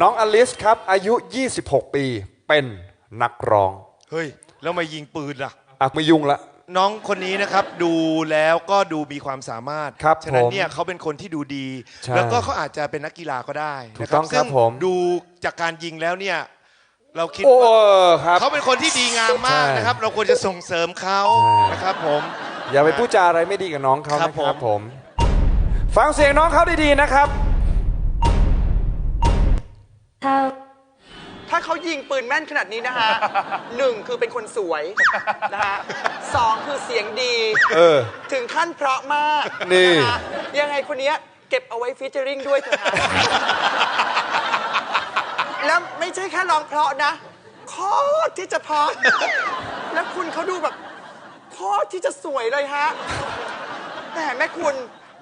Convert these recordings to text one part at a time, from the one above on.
น้องอลิสครับ อายุ 26 ปีเป็นนักร้องเฮ้ย แล้วมายิงปืนล่ะ อักไม่ยุ่งละ น้องคนนี้นะครับดูแล้วก็ดูมีความสามารถ ครับฉะนั้นผมเนี่ยเขาเป็นคนที่ดูดี ใช่แล้วก็เขาอาจจะเป็นนักกีฬาก็ได้ถูกนะต้องครับซึ่ผม ดูจากการยิงแล้วเนี่ย เราคิดโอ้ว่าครับ เขาเป็นคนที่ดีงามมากใช่ นะครับ เราควรจะส่งเสริมเขาใช่นะครับผม อย่าไปพูดจาอะไรไม่ดีกับน้องเขาครันะบครับผมผม ฟังเสียงน้องเขาดีๆนะครับ ถ้าถ้าเขายิงปืนแม่นขนาดนี้นะฮะหนึ่งคือเป็นคนสวยนะฮะสองคือเสียงดี เออ ถึงขั้นเพราะมากนี่ะฮะยังไงคนเนี้ยเก็บเอาไว้ฟีเจอริงด้วยเถอะฮะแล้วไม่ใช่แค่ร้องเพราะนะโคตรที่จะเพราะแล้วคุณเขาดูแบบโคตรที่จะสวยเลยฮะ แต่แม่คุณ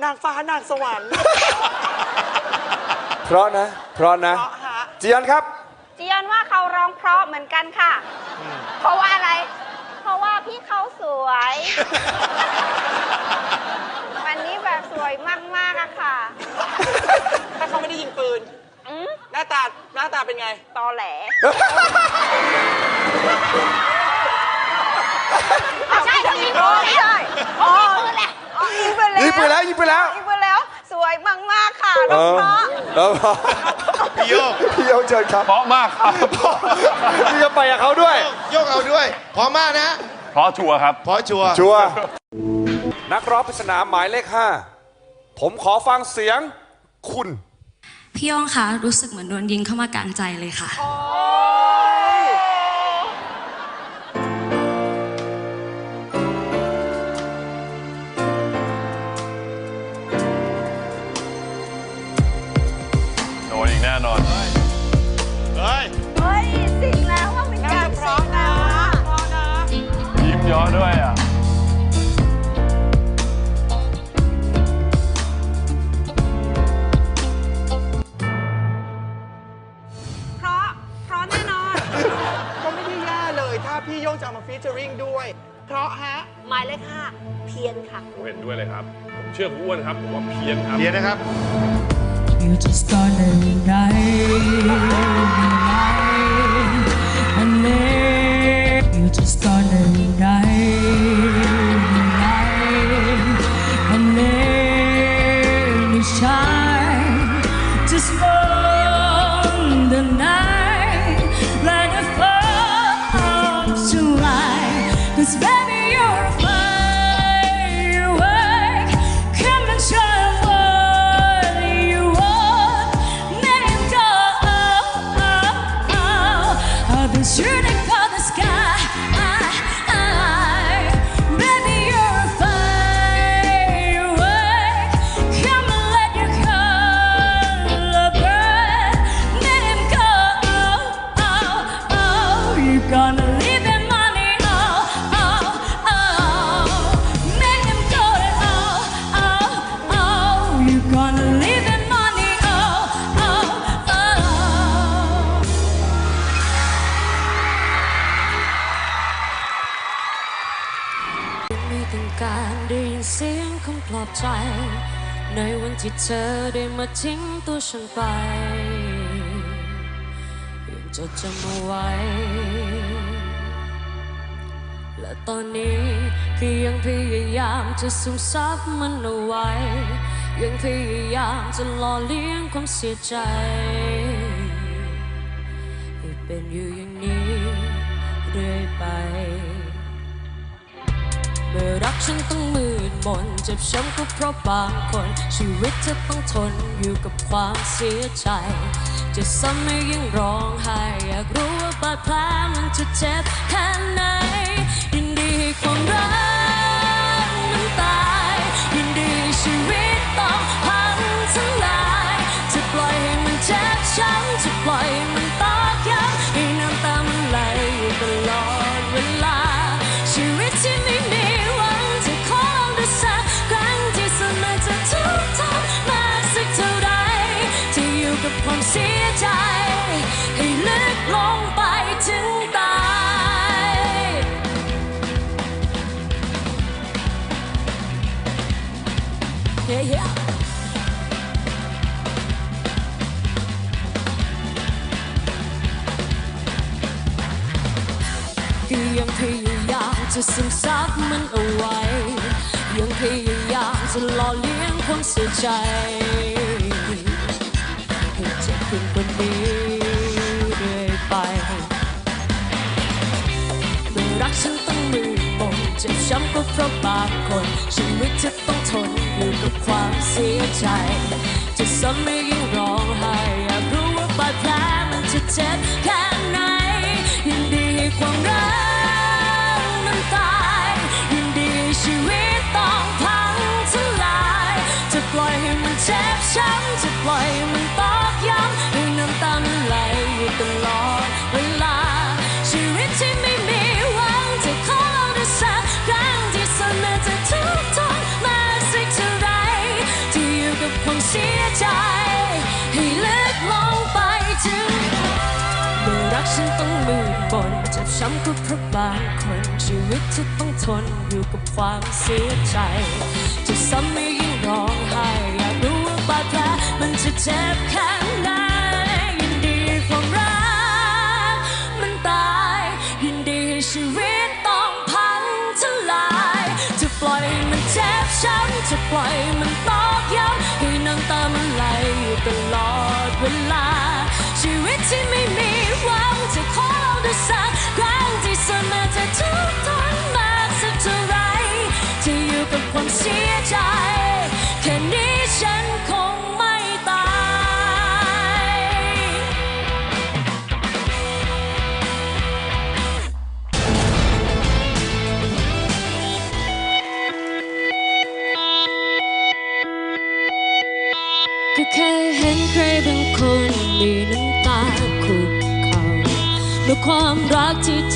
นางฟ้านางสวรรค์ เพราะนะ เพราะนะ เพราะฮะ เจียนครับ จียอนว่าเขาร้องเพราะเหมือนกันค่ะ เพราะว่าอะไร เพราะว่าพี่เขาสวย วันนี้แบบสวยมากๆอะค่ะถ้าเขาไม่ได้ยิงปืน อืมหน้าตาหน้าตาเป็นไง ตอแหลไม่ใช่เขายิงปืนแล้วอ๋อยิงปืนแล้วยิงปืนแล้วยิงปืนแล้ว ยิงปืนแล้ว สวยมากๆค่ะเอร้องอเพราะแล้วพอ พี่โยกพี่โยงเชิญครับเพราะมากครับพี่จะไปกับเขาด้วย โยกเอาด้วยพร้อมมากนะเพราะชัวร์ครับเพราะชัวร์ชัวร์นักร้องปริศนาหมายเลขห้าผมขอฟังเสียงคุณ พี่โย่องคะรู้สึกเหมือนโดนยิงเข้ามากลางใจเลยค่ะ นอีกแน่นอน เฮ้ย เฮ้ยสิ่งแล้วว่าเป็นการเพราะนะยิ้มเย้อด้วยอะเพราะเพราะแน่นอน ก็ไม่ได้แย่เลยถ้าพี่โย่งจะเอามาฟีเจอริงด้วย เพราะฮะ หมายเลขห้าเพียนค่ะ ผมเห็นด้วยเลยครับ ผมเชื่อคุณอ้วนครับ ผมว่าเพี้ยนครับเดี๋ยวนะครับ You just gonna night. and ต้องการได้ยินเสียงคำปลอบใจ ในวันที่เธอได้มาทิ้งตัวฉันไป ยังจดจำเอาไว้ และตอนนี้ก็ยังพยายามจะซึมซับมันเอาไว้ ยังพยายามจะหล่อเลี้ยงความเสียใจให้เป็นอยู่อย่างนี้เรื่อยไป เมื่อรักฉันต้องมืดมนเจ็บช้ำก็เพราะบางคน ชีวิตเธอต้องทนอยู่กับความเสียใจ จะซ้ำไม่ยังร้องไห้ อยากรู้ว่าบาดแผลมันจะเจ็บแค่ไหน จะซึมซับมันเอาไว้ ยังพยายามจะหล่อเลี้ยงความเสียใจให้เจ็บเพียงคนนี้เรื่อยไปเมื่อรักฉันต้องมือมนเจ็บช้ำก็เพราะบางคนชีวิตจะต้องทนอยู่กับความเสียใจ จะซ้ำไม่ยิ่งร้องไห้อยากรู้ว่าบาดแผลมันจะเจ็บ จ็บช้ำจะปล่อยมันตอกย้ำให้น้ำตามันไหลอยู่ตลอดเวลา ชีวิตที่ไม่มีหวังจะขอเราด้สักครั้งที่สุดแม้จะทุกข์ทนมาสักเท่าไรที่อยู่กับความเสียใจ ให้ลึกลงไปถึงเมื่อรักฉันต้องมืดบนเจ็บช้ำก็เพราะบางคนชีวิตที่ต้องทนอยู่กับความเสียใจ จะซ้ำไม่ยิ่งร้องไห้อยากรู้ จะเจ็บแค่ไหนยินดีความรักมันตายยินดีให้ชีวิตต้องพังทลายจะปล่อยมันเจ็บช้ำจะปล่อยมันตอกย้ำให้น้ำตามันไหลอยู่ตลอดเวลา ชีวิตที่ไม่มีหวังจะขอเราได้สักครั้งที่สม้จะทุกข์ทนมากสักเท่าไรที่อยู่กับความเสียใจ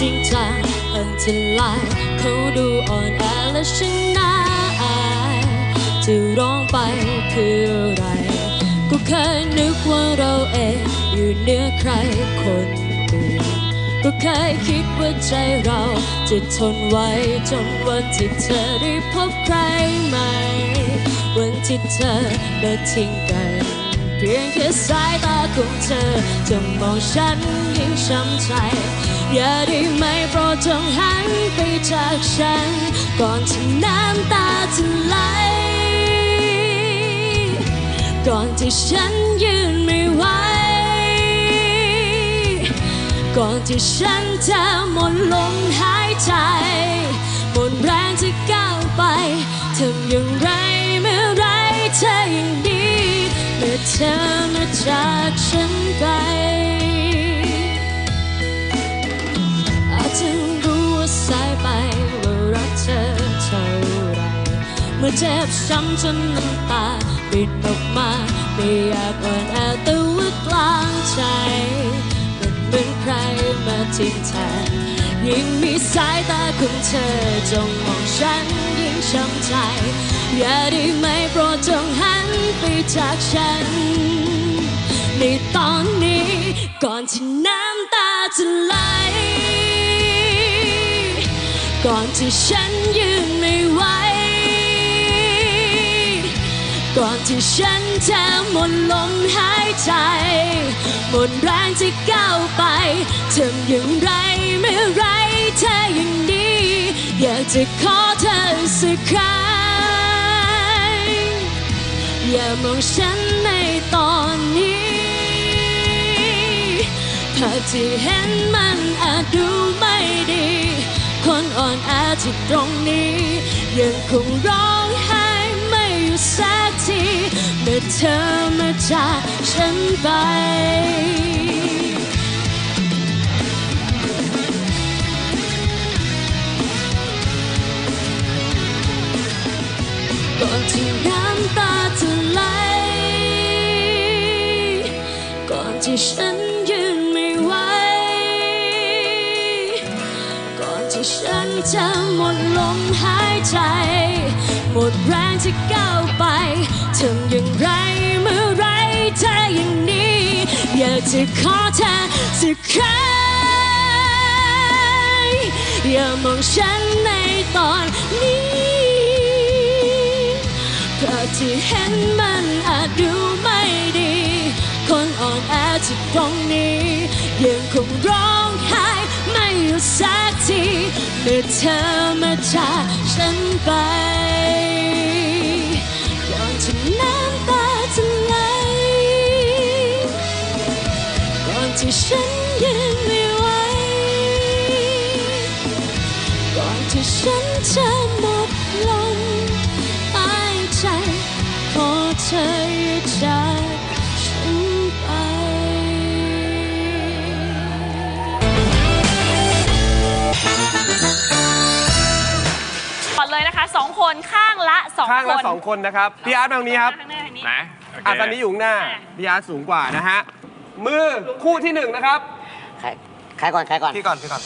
ริงจังเพิ่งจะลายเขาดูอ่อนแอและฉันน่าอายจะร้องไปเพื่ออะไร ก็เคยนึกว่าเราเองอยู่เหนือใครคนอื่นก็เคยคิดว่าใจเราจะทนไว้จนวันที่เธอได้พบใครใหม่ วันที่เธอได้ทิ้งกัน พียงแค่สายตาของเธอจงมองฉันยิ่งช้ำใจ อย่าได้ไหมโปรดจงหันไปจากฉัน ก่อนที่น้ำตาจะไหล ก่อนที่ฉันยืนไม่ไหว ก่อนที่ฉันจะหมดลมหายใจ หมดแรงที่ก้าวไปทำอย่าง อเธอมาจากฉันไป อาจจะรู้ว่าสายไปว่ารักเธอเท่าไร เมื่อเจ็บช้ำจนน้ำตาปิดออกมาไม่อยากอ่อนแอแต่ว่ากลางใจมันเหมือนใครมาทิ้งแทน ยิ่งมีสายตาของเธอจงมองฉันยิ่งช้ำใจ อย่าได้ไหมโปรดจงหันไปจากฉัน ในตอนนี้ก่อนที่น้ำตาจะไหล ก่อนที่ฉันยืนไม่ไหว ก่อนที่ฉันจะหมดลมหายใจ หมดแรงที่ก้าวไปทำอย่างไร จะขอเธอสักครั้งอย่ามองฉันในตอนนี้ภาพที่เห็นมันอาจดูไม่ดี คนอ่อนแอที่ตรงนี้ ยังคงร้องไห้ไม่หยุดสักที เมื่อเธอมาจากฉันไป ก่อนที่น้ำตาจะไหล ก่อนที่ฉันยืนไม่ไหว ก่อนที่ฉันจะหมดลมหายใจ หมดแรงที่ก้าวไปทำอย่างไรเมื่อไรเธออยังนี้ อยากจะขอเธอสักครั้งอย่ามองฉันในตอนนี้ ภาพที่เห็นมันอาจดูไม่ดี คนอ่อนแอที่ตรงนี้ ยังคงร้องไห้ไม่หยุดสักทีเมื่อเธอมาจากฉันไปก่อนที่น้ำตาจะไหลก่อนที่ฉันยืนไม่ไหวก่อนที่ฉันจะหมดลม 2 คนข้างละ2คนข้างละสองคนนะครับพี่อาร์ตมารงนี้ครับข้างหน้อาตอนนี้อยู่หน้าพี่อาร์ตสูงกว่านะฮะมือคู่ที่หนึ่งนะครับใครใครก่อนใครก่อน พี่ก่อนพี่ก่อน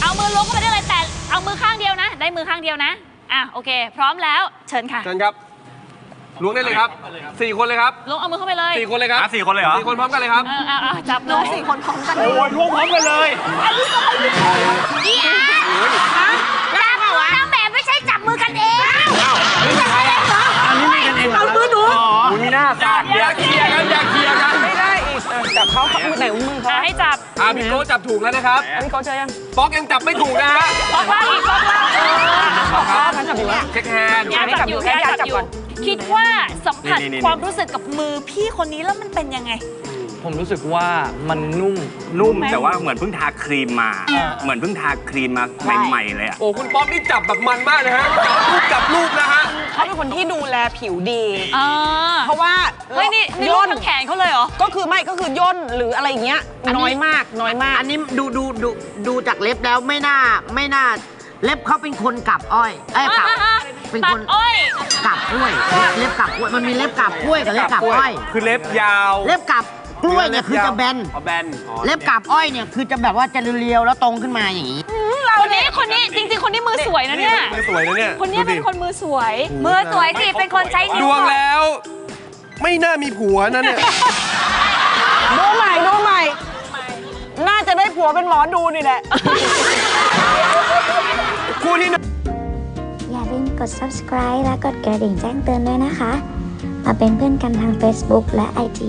เอามือล้มก็ไม่ได้เลยแต่เอามือข้างเดียวนะ ได้มือข้างเดียวนะ อะโอเค พร้อมแล้วเชิญค่ะ เชิญครับ ล้วงได้เลยครับสี่คนเลยครับล้วงเอามือเข้าไปเลยสี่คนเลยครับอะสี่คนเลยเหรอสี่คนพร้อมกันเลยครับ เออเอาเอาจับเลยสี่คนพร้อมกันโอ้ยร่วมพร้อมกันเลยจับมือนางแบบไม่ใช่จับมือกันเองเอามือดูคุณมีหน้าฝากอย่าเคลียร์กันอย่าเคลียร์กันไม่ได้อีกจับเขาเขาไหนมือเขาอะให้จับอะพี่โก้จับถูกแล้วนะครับพี่เขาเจอยังป๊อกยังจับไม่ถูกนะฮะบอกว่าอีกบอกว่าเออ เขาจับอยู่แล้วเช็คแฮนด์ยาจับอยู่ให้ยาจับจับอก่ยู่อน คิดว่าสัมผัสนี่นี่นี่ ความรู้สึกกับมือพี่คนนี้แล้วมันเป็นยังไง ผมรู้สึกว่ามันนุ่ม นุ่มแต่ว่าเหมือนเพิ่งทาครีมมา เหมือนเพิ่งทาครีมมาใหม่ๆเลยอะโอ้คุณป๊อกนี่จับแบบมันมากนะฮะจับลูกจับลูกนะฮะ เขาเป็นคนที่ดูแลผิวดี อ่าเพราะว่าเฮ้ยนี่นี่ลูย่กนทั้งแขนเขาเลยเหรอ ก็คือไม่ก็คือย่นหรืออะไรอย่างเงี้ยน้อยมากน้อยมาก อันนี้ดูดูดูดูจากเล็บแล้วไม่น่าไม่น่า เล็บเขาเป็นคนกลับอ้อยเอ้ยกลับอ่าเป็นตัคดนอ้อยกลับกล้วย เล็บกลับกล้วยมันมีเล็บกลับกล้วยกับเล็บกลับอ้อย คือเล็บยาว เล็บกลับกล้วยเนี่ยคือจะแบนอ๋อแบนอ๋อเล็บกลับอ้อยเนี่ยคือจะแบบว่าจะเรียวๆแล้วตรงขึ้นมาอย่างนี้คนนี้คนนี้จริงๆ คนนี้มือสวยนะเนี่ยมือสวยนะเนี่ยคนนี้ดูเป็ดินคนมือสวย มือสวยสิเป็นคนใช้นิ้ดวงแล้ว ไม่น่ามีผัวนะเนี่ยดูใหม่ดูใหม่ น่าจะได้ผัวเป็นหมอดูนี่แหละ คู่ที่หนึ่งอย่าลืมกด subscribe และกดกระดิ่งแจ้งเตือนด้วยนะคะ มาเป็นเพื่อนกันทาง Facebook และ IG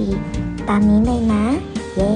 ตามนี้เลยนะ เย้